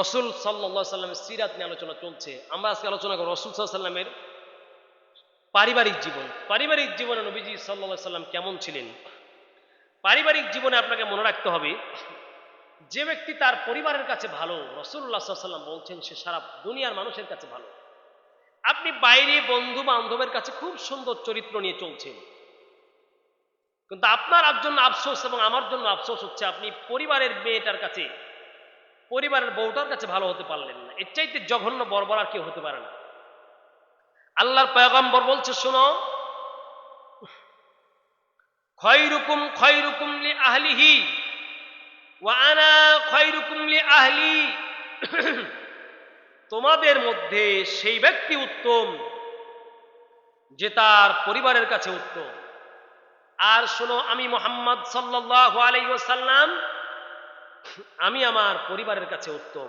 রসুল সাল্লা সাল্লামের সিরাত নিয়ে আলোচনা চলছে। আমরা আজকে আলোচনা করব রসুল সাল্লামের পারিবারিক জীবন। পারিবারিক জীবনে নবীজি সাল্লা সাল্লাম কেমন ছিলেন? পারিবারিক জীবনে আপনাকে মনে রাখতে হবে, যে ব্যক্তি তার পরিবারের কাছে ভালো, রসুল্লাহ সাল্লাম বলছেন সে সারা দুনিয়ার মানুষের কাছে ভালো। আপনি বাইরে বন্ধু বান্ধবের কাছে খুব সুন্দর চরিত্র নিয়ে চলছেন। কিন্তু আপনার জন্য আফসোস এবং আমার জন্য আফসোস হচ্ছে আপনি পরিবারের মেয়েটার কাছে পরিবারের বউটার কাছে ভালো হতে পারলেন না। এর চাইতে জঘন্য বর্বর আর কেউ হতে পারে না। আল্লাহর পয়গম্বর বলছে, শোনো, খয়রুকুম খয়রুকুম লি আহলিহি ওয়া আনা খয়রুকুম লি আহলি তোমাদের মধ্যে সেই ব্যক্তি উত্তম যে তার পরিবারের কাছে উত্তম। আর শোনো, আমি মোহাম্মদ সাল্লাহ আলাইসাল্লাম আমি আমার পরিবারের কাছে উত্তম।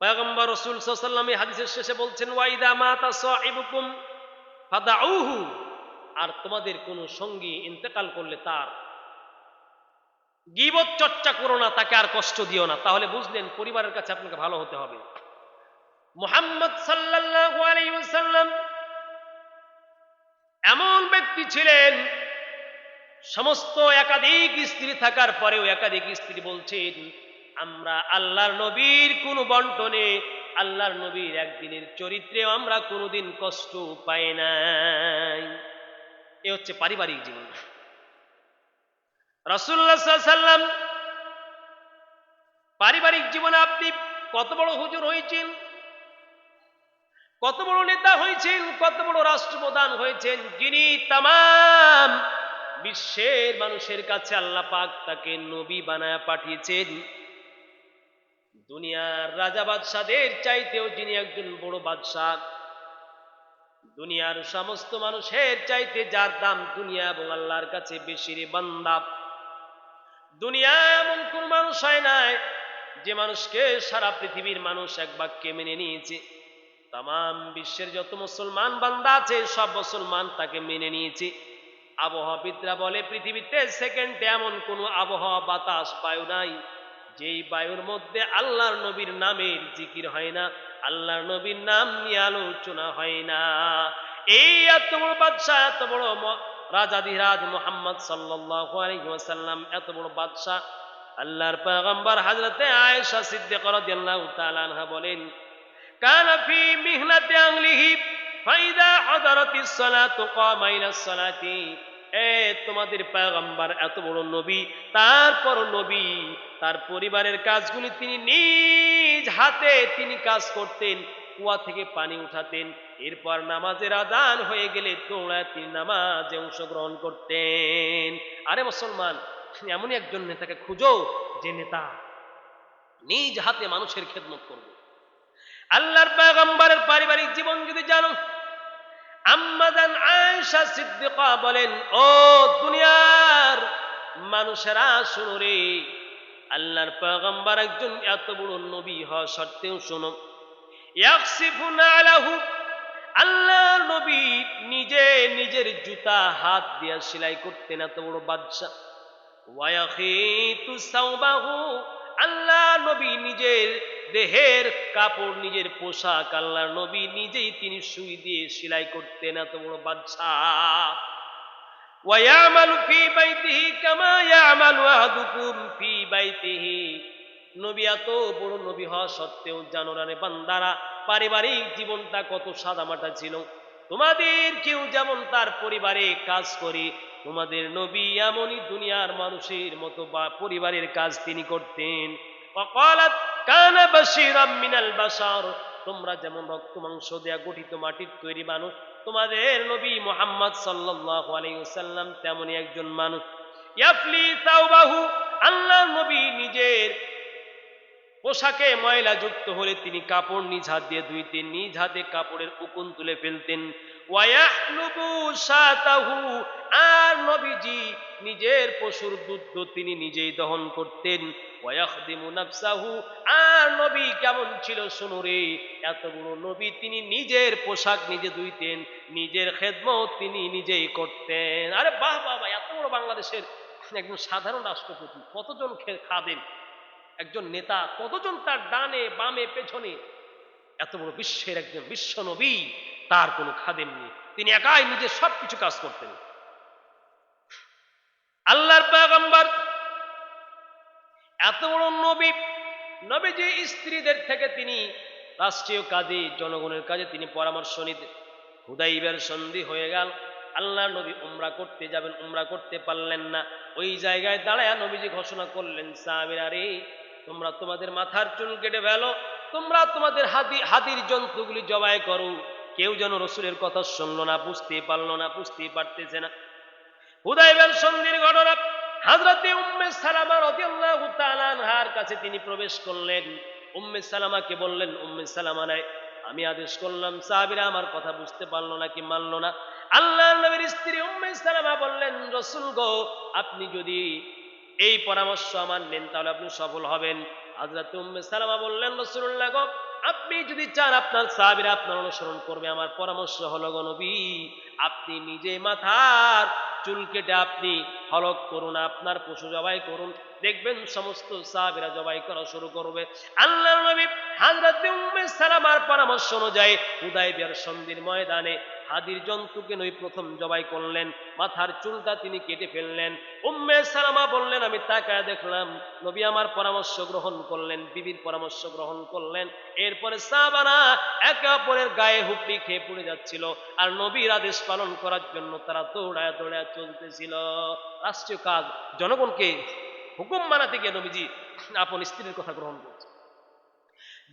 পয়গম্বর রসুল সাল্লাম হাদিসের শেষে বলছেন ওয়াইদা মাতা সাইবুকুম ফাদাউহু। আর তোমাদের কোনো সঙ্গী ইন্তেকাল করলে তার গিবত চর্চা করো না, তাকে আর কষ্ট দিও না। তাহলে বুঝলেন পরিবারের কাছে আপনাকে ভালো হতে হবে। মোহাম্মদ সাল্লাল্লাহু আলাইহি ওয়াসাল্লাম এমন ব্যক্তি ছিলেন সমস্ত একাধিক স্ত্রী থাকার পরেও একাধিক স্ত্রী বলছেন, আমরা আল্লাহর নবীর কোন বন্টনে, আল্লাহর নবীর একদিনের চরিত্রে আমরা কোনোদিন কষ্ট পাই নাই। এ হচ্ছে পারিবারিক জীবন। রাসুল্লাহ সাল্লাম পারিবারিক জীবনে আপনি কত বড় হুজুর হয়েছেন? কত বড় নেতা হয়েছেন? কত বড় রাষ্ট্রপ্রধান হয়েছেন? যিনি তাম বিশ্বের মানুষের কাছে আল্লাহ পাক তাকে নবী বানায় পাঠিয়েছেন। দুনিয়ার রাজা বাদশাদের চাইতেও যিনি একজন বড় বাদশাহ, দুনিয়ার সমস্ত মানুষের চাইতে যার দাম দুনিয়া এবং আল্লাহর কাছে বেশি রে বান্দা। দুনিয়া এমন কোন মানুষ হয় নাই যে মানুষকে সারা পৃথিবীর মানুষ এক বাক্যে মেনে নিয়েছে। তাম বিশ্বের যত মুসলমান বান্দা আছে, সব মুসলমান তাকে মেনে নিয়েছে। আবহাওয়াবিদরা বলে, পৃথিবীতে সেকেন্ডে এমন কোনো আবহাওয়া বাতাস, বায়ু নাই। যেই বায়ুর মধ্যে আল্লাহর নবীর নামের জিকির হয় না, আল্লাহর নবীর নাম নিয়ে আলোচনা হয় না। এই এত বড় বাদশাহ, এত বড় রাজাধিরাজ মোহাম্মদ সাল্লাম এত বড় বাদশাহ। আল্লাহর পয়গম্বর হাজরতে আয়েশা সিদ্দিক রাদিয়াল্লাহু বলেন, কানা ফি মিহনাতি আংলিহি ফাইদা হাদারাতিস সালাতু কামা ইলাস সালাতি। এ, তোমাদের পয়গম্বর এত বড় নবী, তারপর নবী, তার পরিবারের কাজগুলি তিনি নিজ হাতে তিনি কাজ করতেন, কুয়া থেকে পানি উঠাতেন, এরপর নামাজের আদান হয়ে গেলে দৌড়ায় তিনি নামাজে অংশগ্রহণ করতেন। আরে মুসলমান এমনই একজন নেতাকে খুঁজো, যে নেতা নিজ হাতে মানুষের খেদমত করবে। আল্লাহর পয়গম্বরের পারিবারিক জীবন যদি জানো আম্মাদান আয়েশা সিদ্দিকা বলেন, ও দুনিয়ার মানুষেরা, শুনো রে, আল্লাহর পয়গম্বর একজন এত বড় নবী হওয়া সত্ত্বেও শোনো আল্লাহর নবী নিজে নিজের জুতা, হাত দিয়া সেলাই করতেন এত বড় বাদশা ওয়ায়াখিতু সাওবাহু আল্লাহ নবী নিজের দেহের কাপড়, নিজের পোশাক আল্লাহ নবী নিজেই তিনি সুই দিয়ে সেলাই করতেন এত বড় বাচ্চা পারিবারিক জীবনটা কত সাদামাটা ছিল। তোমাদের কেউ যেমন তার পরিবারে কাজ করে, তোমাদের নবী এমনই দুনিয়ার মানুষের মতো বা পরিবারের কাজ তিনি করতেন। কানা মিনাল তোমরা যেমন রক্ত, মাংস দেয়া গঠিত মাটির তৈরি মানুষ, তোমাদের নবী মোহাম্মদ সাল্লাম তেমনই একজন মানুষ। আল্লাহ নবী নিজে পোশাকে ময়লা যুক্ত হলে তিনি কাপড় নিজ হাত দিয়ে ধুইতেন, নিজ হাতে কাপড়ের উকুন তুলে ফেলতেন। আর নবীজি নিজের পশুর দুধ তিনি নিজেই দহন করতেন। আর নবী কেমন ছিল শুনো রে, এত বড় নবী তিনি নিজের পোশাক নিজে ধুইতেন, নিজের খেদমত তিনি নিজেই করতেন। আরে বাহ বাহ এত বড় বাংলাদেশের একজন সাধারণ রাষ্ট্রপতি, কতজন খে- খাদেন একজন নেতা কতজন তার ডানে, বামে, পেছনে? এত বড় বিশ্বের একজন বিশ্ব নবী, তার কোনো খাদেম নেই। তিনি একাই নিজে সবকিছু কাজ করতেন। আল্লাহর পেগম্বর এত বড় নবী নবী যে স্ত্রীদের থেকে তিনি রাষ্ট্রীয় কাজে, জনগণের কাজে তিনি পরামর্শ নিতেন। হুদাইবের সন্ধি হয়ে গেল। আল্লাহ নবী উমরা করতে যাবেন, উমরা করতে পারলেন না। ওই জায়গায় দাঁড়ায় নবীজি ঘোষণা করলেন, সাহাবীরা রে তোমরা তোমাদের মাথার চুল কেটে ফেলো, তোমরা তোমাদের হাতি, হাতির জন্তুগুলি জবাই করো। কেউ যেন রসুলের কথা শুনলো না বুঝতে পারল না, বুঝতেই পারতেছে না। সন্ধির ঘটনা উম্মে সালামা রাদিয়াল্লাহু কাছে তিনি প্রবেশ করলেন। উম্মে সালামাকে বললেন, উম্মে সালামা নাই, আমি আদেশ করলাম, সাহাবীরা আমার কথা বুঝতে পারল না কি মানলো না? আল্লাহ নবীর স্ত্রী উম্মে সালামা বললেন, রসুল গো, আপনি যদি এই পরামর্শ আমার নেন, তাহলে আপনি সফল হবেন। হাজরত উম্মে সালামা বললেন রসুল্লাহ গো, আপনি যদি চান আপনার সাহাবীরা আপনার অনুসরণ করবে, আমার পরামর্শ হলো গো নবী, আপনি নিজে মাথার চুল কেটে আপনি হলক করুন, আপনার পশু জবাই করুন। দেখবেন সমস্ত সাহাবীরা জবাই করা শুরু করবে। আল্লাহ নবী হযরত উম্মে সালামার পরামর্শ অনুযায়ী হুদাইবিয়ার সন্ধির ময়দানে হাদির জন্তুকে নই প্রথম জবাই করলেন, মাথার চুলটা তিনি কেটে ফেললেন। উম্মে সালামা বললেন, আমি তাকায় দেখলাম, নবী আমার পরামর্শ গ্রহণ করলেন, বিবির পরামর্শ গ্রহণ করলেন। এরপরে সাহাবারা একে অপরের গায়ে হুপড়ি খেয়ে পড়ে যাচ্ছিল। আর নবীর আদেশ পালন করার জন্য তারা দৌড়ায় দৌড়ায় চলতেছিল। রাষ্ট্রীয় কাজ, জনগণকে হুকুম মানাতে গিয়ে নবীজি আপন স্ত্রীর কথা গ্রহণ করছে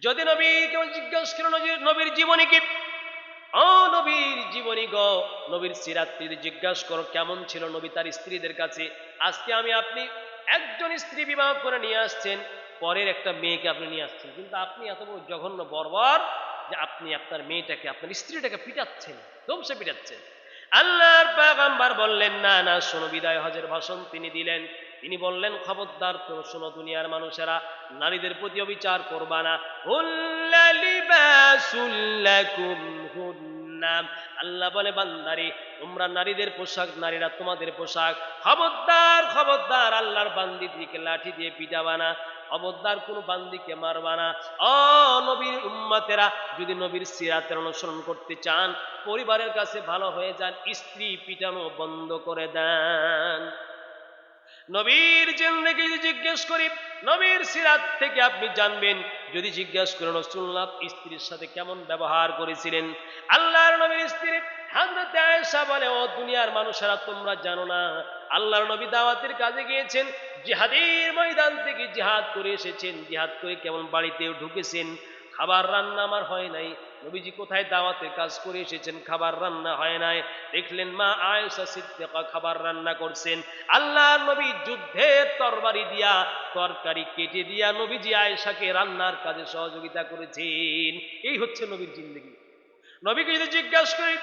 যদি নবী কেউ জিজ্ঞেস করল নবীর জীবনী কি? ও নবীর জীবনী গ, নবীর সিরাত্রীর জিজ্ঞাসা করো, কেমন ছিল নবী তার স্ত্রীদের কাছে? আজকে আমি আপনি একজন স্ত্রী বিবাহ করে নিয়ে আসছেন, পরের একটা মেয়েকে আপনি নিয়ে আসছেন। কিন্তু আপনি এত জঘন্য বর্বর যে আপনি আপনার মেয়েটাকে, আপনার স্ত্রীটাকে পিটাচ্ছেন ধমসে পিটাচ্ছেন। আল্লাহর পাগাম্বার বললেন, না না, শোনো, বিদায় হজের ভাষণ তিনি দিলেন। তিনি বললেন, খবরদার তো শোনো, দুনিয়ার মানুষেরা, নারীদের প্রতি অবিচার করবা না। হুন্না। আল্লাহ বলে তোমরা নারীদের পোশাক, নারীরা তোমাদের পোশাক। খবরদার খবরদার, আল্লাহর বান্দি দিকে লাঠি দিয়ে বান্দিকে ও নবীর উম্মাতেরা, যদি নবীর সিরাতের অনুসরণ করতে চান, পরিবারের কাছে ভালো হয়ে যান, স্ত্রী পিটানো বন্ধ করে দেন। নবীর জিন্দগি জিজ্ঞেস করি, নবীর সিরাত থেকে আপনি জানবেন যদি জিজ্ঞেস করেন রসুল্লাহ স্ত্রীর সাথে কেমন ব্যবহার করেছিলেন? আল্লাহর নবীর স্ত্রী হাজরতে আয়েশা বলে, ও দুনিয়ার মানুষেরা, তোমরা জানো না, আল্লাহর নবী দাওয়াতের কাজে গিয়েছেন, জিহাদের ময়দান থেকে জিহাদ করে এসেছেন। জিহাদ করে কেমন বাড়িতে ঢুকেছেন? খাবার রান্না আমার হয় নাই। নবীজি কোথায় দাওয়াতের কাজ করে এসেছেন, খাবার রান্না হয় নাই? দেখলেন মা আয়েশা সিদ্দিকা খাবার রান্না করছেন। আল্লাহ নবী যুদ্ধের তরবারি দিয়া তরকারি কেটে দিয়া নবীজি আয়েশাকে রান্নার কাজে সহযোগিতা করেছেন। এই হচ্ছে নবীর জিন্দগি। নবীকে যদি জিজ্ঞাসা করি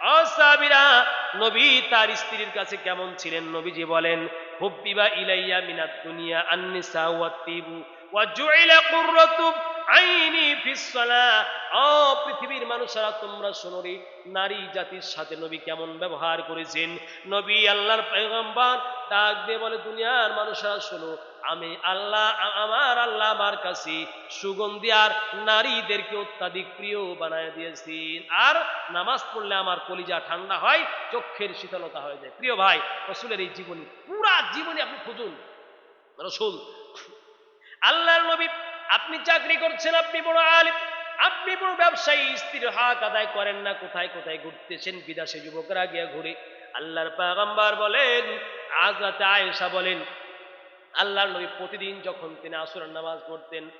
অসাবিরা নবী তার স্ত্রীর কাছে কেমন ছিলেন? নবীজি বলেন, হুব্বিবা ইলাইয়া মিনাত দুনিয়া আন্নিসা ওয়া তিবু ওয়া জুইলা কুররাতু আইনি ফিসসালা ও পৃথিবীর মানুষেরা তোমরা শোনো রে, নারী জাতির সাথে নবী কেমন ব্যবহার করেছেন? নবী আল্লাহর পয়গম্বর ডাক দিয়ে বলে, দুনিয়ার মানুষেরা শোনো, আমি আল্লাহ, আমার আল্লাহ আমার কাছে সুগন্ধি আর নারীদেরকে অত্যাধিক প্রিয় বানায় দিয়েছি। আর নামাজ পড়লে আমার কলিজা ঠান্ডা হয় চক্ষের শীতলতা হয়ে যায়। প্রিয় ভাই, রসুলের এই জীবনী, পুরা জীবনী আপনি খুঁজুন। রসুল, আল্লাহর নবী আপনি চাকরি করছেন, আপনি বড় আলিম, আপনি বড় ব্যবসায়ী, স্ত্রীর হাত আদায় করেন না, কোথায় কোথায় ঘুরতেছেন, বিদেশে যুবকরা গিয়া ঘুরে। আল্লাহর পাগাম্বার বলেন, আজ রাতে আয়েশা বলেন, আল্লাহর নবী প্রতিদিন যখন তিনি আসরের নামাজ পড়তেন,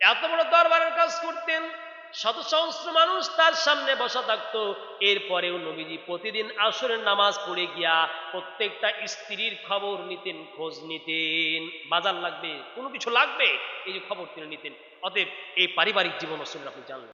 এত বড় দরবারের কাজ করতেন শত সহস্র মানুষ তার সামনে বসা থাকতো। এরপরেও নবীজি প্রতিদিন আসরের নামাজ পড়ে গিয়া প্রত্যেকটা স্ত্রীর খবর নিতেন, খোঁজ নিতেন। বাজার লাগবে, কোনো কিছু লাগবে? এই যে খবর তিনি নিতেন। অতএব এই পারিবারিক জীবন আসলে আপনি জানলেন।